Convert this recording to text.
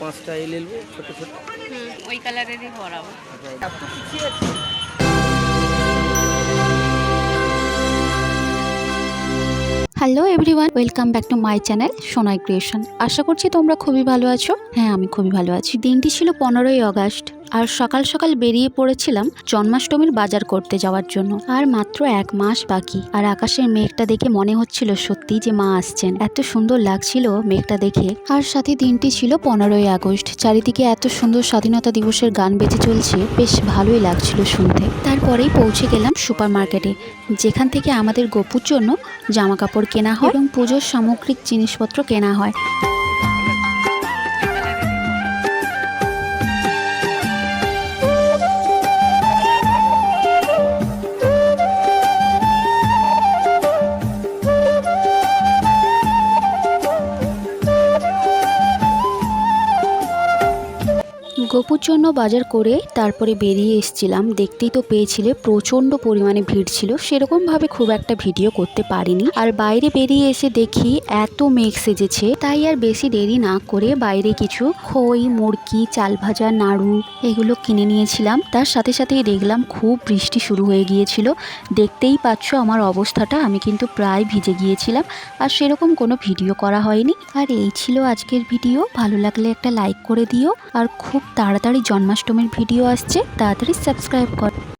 পাঁচটা এল এলবো ছোট ছোট। ওই কালারেরই ভরাবো এত কিছু আছে। Hello everyone welcome back to my channel Sonai creation আশা করছি তোমরা খুবই ভালো আছো। হ্যাঁ আমি খুবই ভালো আছি। দিনটি ছিল পনেরোই আগস্ট আর সকাল সকাল বেরিয়ে পড়েছিলাম জন্মাষ্টমীর বাজার করতে যাওয়ার জন্য। আর মাত্র এক মাস বাকি, আর আকাশের মেঘটা দেখে মনে হচ্ছিল সত্যি যে মা আসছেন। এত সুন্দর লাগছিল মেঘটা দেখে। আর সাথে দিনটি ছিল পনেরোই আগস্ট, চারিদিকে এত সুন্দর স্বাধীনতা দিবসের গান বেজে চলছে, বেশ ভালোই লাগছিল শুনতে। তারপরেই পৌঁছে গেলাম সুপার মার্কেটে যেখান থেকে আমাদের গপুর জন্য জামা কাপড় কেনা হয় এবং পুজোর সামগ্রিক জিনিসপত্র কেনা হয়। গপুর জন্য বাজার করে তারপরে বেরিয়ে এসেছিলাম। দেখতেই তো পেয়েছিলে, প্রচণ্ড পরিমাণে ভিড় ছিল। সেরকমভাবে খুব একটা ভিডিও করতে পারিনি। আর বাইরে বেরিয়ে এসে দেখি এত মেঘ সেজেছে, তাই আর বেশি দেরি না করে বাইরে কিছু খই মুরকি চাল ভাজা নাড়ু এগুলো কিনে নিয়েছিলাম। তার সাথে সাথেই দেখলাম খুব বৃষ্টি শুরু হয়ে গিয়েছিল। দেখতেই পাচ্ছ আমার অবস্থাটা, আমি কিন্তু প্রায় ভিজে গিয়েছিলাম। আর সেরকম কোনো ভিডিও করা হয়নি। আর এই ছিল আজকের ভিডিও। ভালো লাগলে একটা লাইক করে দিও। আর খুব তাড়াতাড়ি জন্মাষ্টমীর ভিডিও আসছে তাড়াতাড়ি সাবস্ক্রাইব কর।